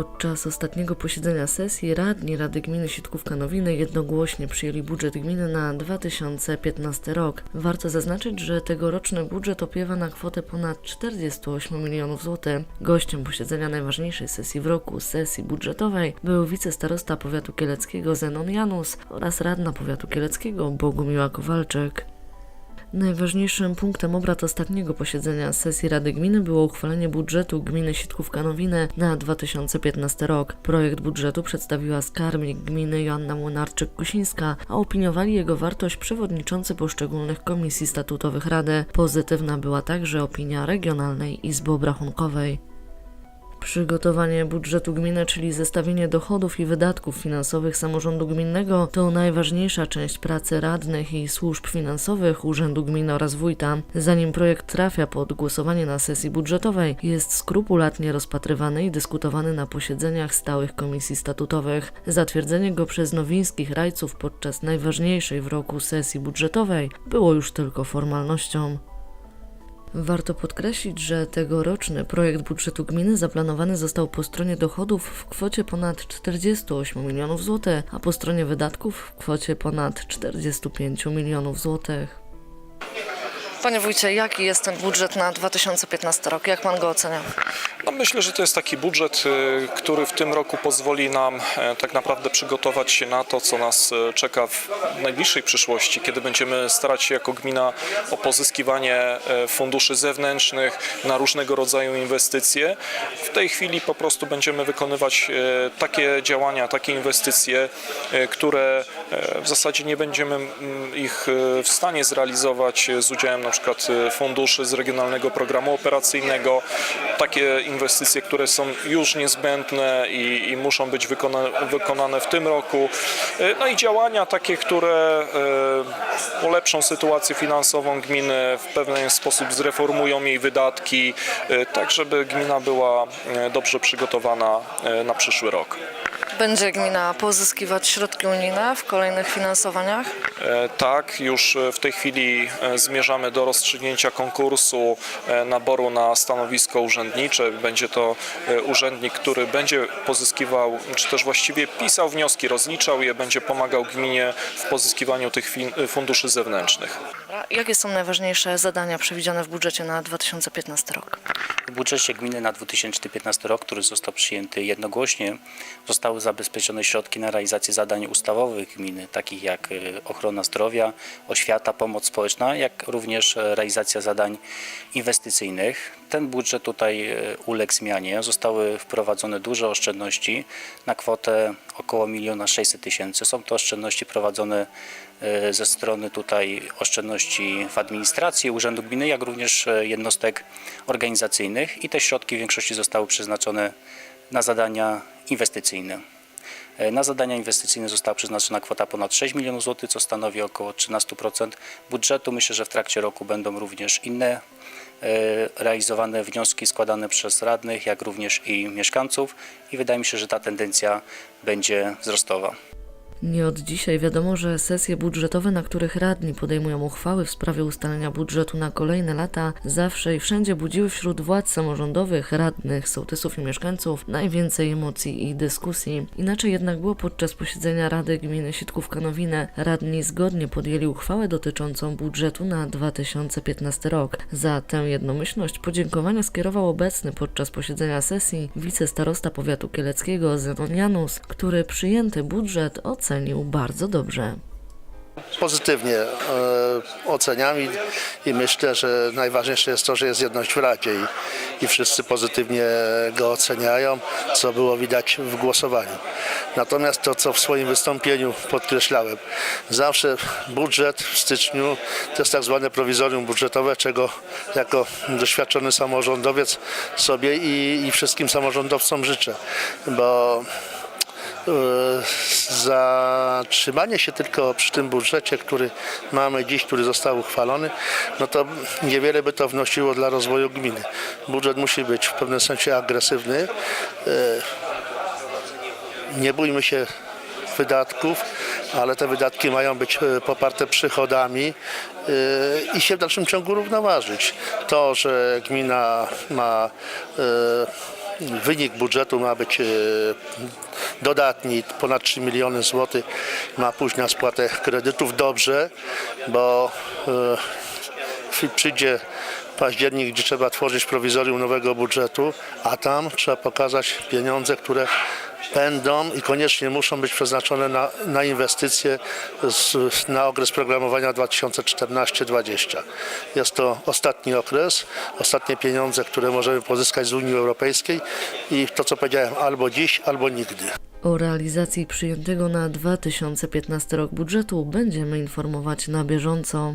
Podczas ostatniego posiedzenia sesji radni Rady Gminy Sitkówka-Nowiny jednogłośnie przyjęli budżet gminy na 2015 rok. Warto zaznaczyć, że tegoroczny budżet opiewa na kwotę ponad 48 milionów złotych. Gościem posiedzenia najważniejszej sesji w roku, sesji budżetowej, był wicestarosta powiatu kieleckiego Zenon Janus oraz radna powiatu kieleckiego Bogumiła Kowalczyk. Najważniejszym punktem obrad ostatniego posiedzenia sesji Rady Gminy było uchwalenie budżetu gminy Sitkówka-Nowinę na 2015 rok. Projekt budżetu przedstawiła skarbnik gminy Joanna Młynarczyk-Kusińska, a opiniowali jego wartość przewodniczący poszczególnych komisji statutowych Rady. Pozytywna była także opinia Regionalnej Izby Obrachunkowej. Przygotowanie budżetu gminy, czyli zestawienie dochodów i wydatków finansowych samorządu gminnego, to najważniejsza część pracy radnych i służb finansowych Urzędu Gminy oraz Wójta. Zanim projekt trafia pod głosowanie na sesji budżetowej, jest skrupulatnie rozpatrywany i dyskutowany na posiedzeniach stałych komisji statutowych. Zatwierdzenie go przez nowińskich rajców podczas najważniejszej w roku sesji budżetowej było już tylko formalnością. Warto podkreślić, że tegoroczny projekt budżetu gminy zaplanowany został po stronie dochodów w kwocie ponad 48 milionów złotych, a po stronie wydatków w kwocie ponad 45 milionów złotych. Panie wójcie, jaki jest ten budżet na 2015 rok? Jak pan go ocenia? No myślę, że to jest taki budżet, y, który w tym roku pozwoli nam e, tak naprawdę przygotować się na to, co nas e, czeka w najbliższej przyszłości, kiedy będziemy starać się jako gmina o pozyskiwanie e, funduszy zewnętrznych na różnego rodzaju inwestycje. W tej chwili po prostu będziemy wykonywać takie działania, takie inwestycje, które w zasadzie nie będziemy ich w stanie zrealizować z udziałem na przykład e, funduszy z Regionalnego Programu Operacyjnego. Takie inwestycje, które są już niezbędne i, i muszą być wykona, wykonane w tym roku. E, No i działania takie, które e, ulepszą sytuację finansową gminy, w pewien sposób zreformują jej wydatki, e, tak żeby gmina była dobrze przygotowana na przyszły rok. Będzie gmina pozyskiwać środki unijne w kolejnych finansowaniach? Tak, już w tej chwili zmierzamy do rozstrzygnięcia konkursu naboru na stanowisko urzędnicze. Będzie to e, urzędnik, który będzie pozyskiwał, czy też właściwie pisał wnioski, rozliczał je, będzie pomagał gminie w pozyskiwaniu tych fin- funduszy zewnętrznych. Jakie są najważniejsze zadania przewidziane w budżecie na 2015 rok? W budżecie gminy na 2015 rok, który został przyjęty jednogłośnie, zostały zabezpieczone środki na realizację zadań ustawowych gminy, takich jak y, ochrona zdrowia, oświata, pomoc społeczna, jak również e, realizacja zadań inwestycyjnych. Ten budżet tutaj y, uległ zmianie. Zostały wprowadzone duże oszczędności na kwotę około 1 600 tysięcy. Są to oszczędności prowadzone y, ze strony tutaj oszczędności w administracji Urzędu Gminy, jak również e, jednostek organizacyjnych i te środki w większości zostały przeznaczone na zadania inwestycyjne. E, Na zadania inwestycyjne została przeznaczona kwota ponad 6 milionów złotych, co stanowi około 13% budżetu. Myślę, że w trakcie roku będą również inne e, realizowane wnioski składane przez radnych, jak również i mieszkańców i wydaje mi się, że ta tendencja będzie wzrostowa. Nie od dzisiaj wiadomo, że sesje budżetowe, na których radni podejmują uchwały w sprawie ustalenia budżetu na kolejne lata, zawsze i wszędzie budziły wśród władz samorządowych, radnych, sołtysów i mieszkańców najwięcej emocji i dyskusji. Inaczej jednak było podczas posiedzenia Rady Gminy Sitkówka-Nowinę. Radni zgodnie podjęli uchwałę dotyczącą budżetu na 2015 rok. Za tę jednomyślność podziękowania skierował obecny podczas posiedzenia sesji wicestarosta powiatu kieleckiego Zenon Janus, który przyjęty budżet ocenił bardzo dobrze. pozytywnie e, oceniam i, i myślę, że najważniejsze jest to, że jest jedność w Radzie i, i wszyscy pozytywnie go oceniają, co było widać w głosowaniu. Natomiast to, co w swoim wystąpieniu podkreślałem, zawsze budżet w styczniu to jest tak zwane prowizorium budżetowe, czego jako doświadczony samorządowiec sobie i, i wszystkim samorządowcom życzę, bo zatrzymanie się tylko przy tym budżecie, który mamy dziś, który został uchwalony, no to niewiele by to wnosiło dla rozwoju gminy. Budżet musi być w pewnym sensie agresywny. E, Nie bójmy się wydatków, ale te wydatki mają być e, poparte przychodami e, i się w dalszym ciągu równoważyć. To, że gmina ma e, wynik budżetu ma być e, dodatni, ponad 3 miliony złotych ma pójść na spłatę kredytów. Dobrze, bo e, przyjdzie październik, gdzie trzeba tworzyć prowizorium nowego budżetu, a tam trzeba pokazać pieniądze, które będą i koniecznie muszą być przeznaczone na, na inwestycje z, na okres programowania 2014-2020. Jest to ostatni okres, ostatnie pieniądze, które możemy pozyskać z Unii Europejskiej i to, co powiedziałem, albo dziś, albo nigdy. O realizacji przyjętego na 2015 rok budżetu będziemy informować na bieżąco.